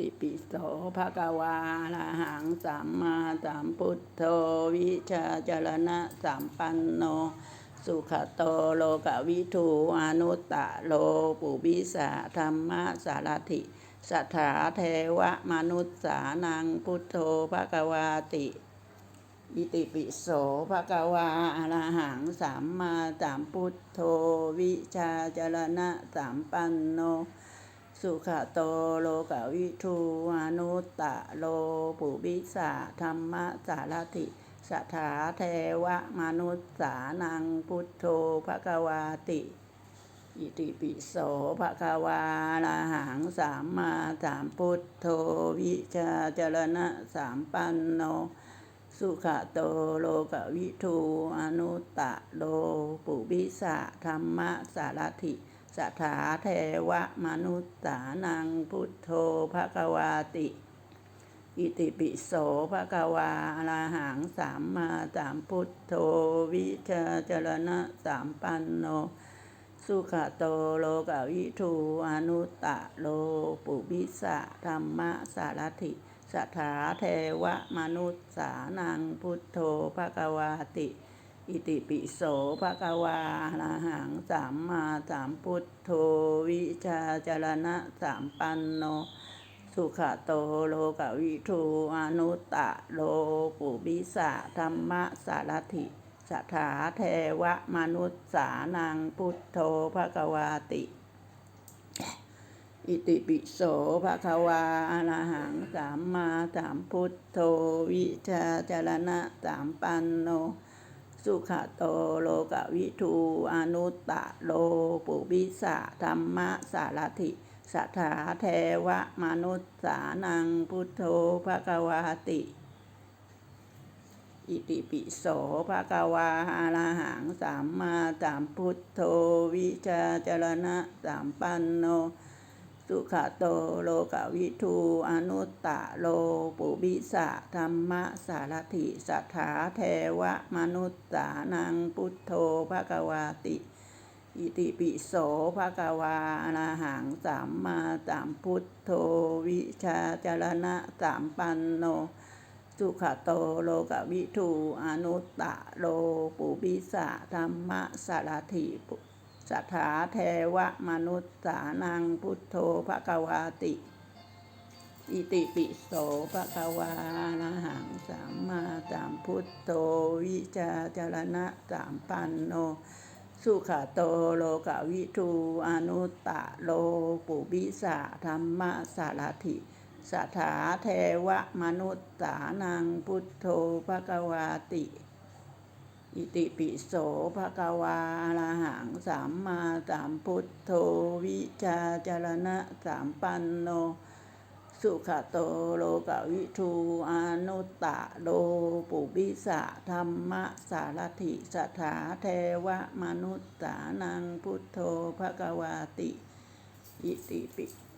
ติปิโสภะคะวาอะหังสัมมาสัมพุทโธวิชาจารณะสัมปันโน สุขโตโลกวิทูอนุตตะโลปุบิสะธรรมะสารถิสัทธาเทวมนุษสานังพุทโธภะวาติอิติปิโสภะคะวาอะระหังสัมมาสัมพุทโธวิชาจารณะสัมปันโน สุขโตโลกวิทูอนุตตะโลปุบิสะธรรมะสารถิสัทาเทวมนุษสานังพุทโธภะคะวาติ อิติปิโสภะคะวาอะระหังสัมมาสัมพุทโธวิชาจรณะสัมปันโน สุขโตโลกวิทูอนุตตะโลปุบิสะธรรมะสารถิ สัทธาเทวมนุษสานังพุทโธภะคะวาติ อิติปิโสภะคะวาอะระหังสัมมาสัมพุทโธวิชาจรณะสัมปันโน สุขโตโลกวิทูอนุตตะโลปุบิสะธรรมะสารถิสัทธาเทวมนุษสานังพุทโธภะคะวาติ อิติปิโสภะคะวาอะระหังสัมมาสัมพุทโธวิชาจรณะสัมปันโน สุขโตโลกวิทูอนุตตะโลปุบิสะธรรมะสารถิสัทาเทวมนุษสานังพุทโธภะคะวาติ อิติปิโสภะคะวาอรหังสัมมาสัมพุทโธวิชาจรณะสัมปันโน สุขโตโลกวิทูอนุตตะโลปุบิสะธรรมะสารถิสัทธาเทวมนุษสานังพุทโธภะคะวาติ อิติปิโสภะคะวาอะรหังสัมมาสัมพุทโธวิชาจรณะสัมปันโน สุขโตโลกวิทูอนุตตะโลปุบิสะธรรมะสารถิสัทธาเทวมนุษสานังพุทโธภะคะวาติ อิติปิโสภะคะวาอะระหังสัมมาสัมพุทโธวิชาจรณะสัมปันโนสุขโตโลกวิทูอนุตตะโลปุบิสะธรรมะสารถิ สัทธาเทวมนุษสานังพุทโธภะควาติ อิติปิโสภะควาอะหังสัมมาสัมพุทโธวิชาจารณะสัมปันโน สุขโตโลกวิทูอนุตตะโลปุบิสะธรรมะสารถิสัทธาเทวมนุษสานังพุทโธภะควาติ อิติปิโสภะคะวาอะรหังสัมมาสัมพุทโธวิชาจารณะสัมปันโน สุขโตโลกวิทูอนุตตะโลปุบิสะธรรมะสารถิสัทธาเทวมนุษสานังพุทโธภะคะวาติ อิติปิ